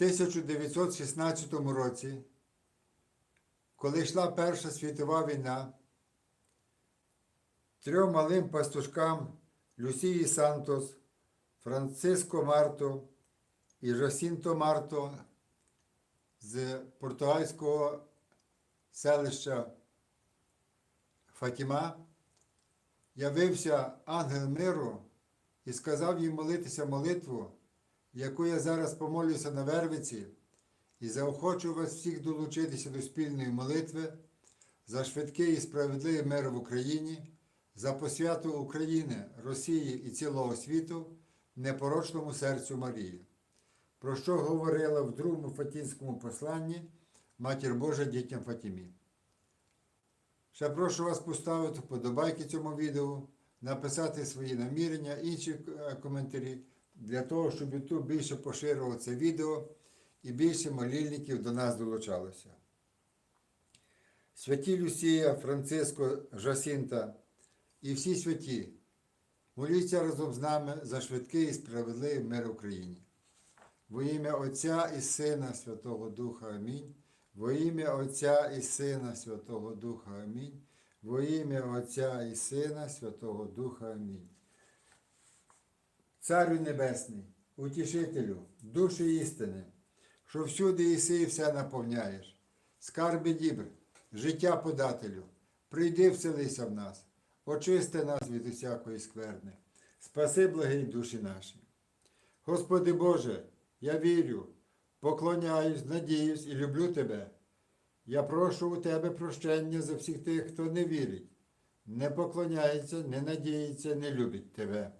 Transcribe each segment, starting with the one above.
1916 році, коли йшла Перша світова війна, трьом малим пастушкам Люсії Сантос, Франциско Марто і Жосінто Марто з португальського селища Фатіма явився ангел миру і сказав їм молитися молитву, яку я зараз помолюся на Вервиці, і заохочу вас всіх долучитися до спільної молитви за швидкий і справедливий мир в Україні, за посвяту України, Росії і цілого світу непорочному серцю Марії, про що говорила в другому Фатінському посланні Матір Божа дітям Фатімі. Ще прошу вас поставити вподобайки цьому відео, написати свої намірення, інші е, коментарі, для того, щоб YouTube більше поширював це відео і більше молільників до нас долучалося. Святі Люсія, Франциско, Жасінта і всі святі, моліться разом з нами за швидкий і справедливий мир Україні. Во ім'я Отця і Сина Святого Духа Амінь. Во ім'я Отця і Сина Святого Духа Амінь. Во ім'я Отця і Сина Святого Духа Амінь. Царю Небесний, утішителю, душі істини, що всюди єси і все наповняєш, скарби дібр, життя подателю, прийди вселися в нас, очисти нас від усякої скверни, спаси благий душі наші. Господи Боже, я вірю, поклоняюсь, надіюсь і люблю Тебе. Я прошу у Тебе прощення за всіх тих, хто не вірить, не поклоняється, не надіється, не любить Тебе.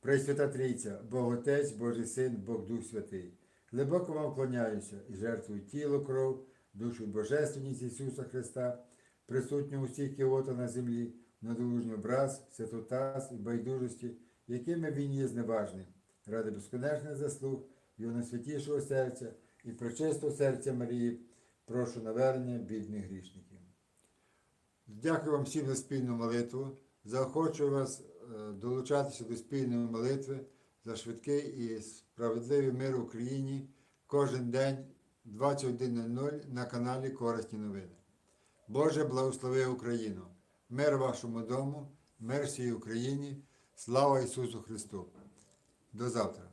Пресвята Трійця, Бог Отець, Божий Син, Бог Дух Святий. Глибоко вам вклоняюся і жертвую тіло, кров, душу божественність Ісуса Христа, присутню усіх кіота на землі, надолужню образ, святотаз і байдужості, якими він є зневажним, ради безконечних заслуг Його найсвятішого серця і пречистого серця Марії, прошу навернення бідних грішників. Дякую вам всім за спільну молитву. Заохочую вас долучатися до спільної молитви за швидкий і справедливий мир в Україні кожен день 21.00 на каналі Корисні новини. Боже, благослови Україну! Мир вашому дому, мир всій Україні, слава Ісусу Христу! До завтра!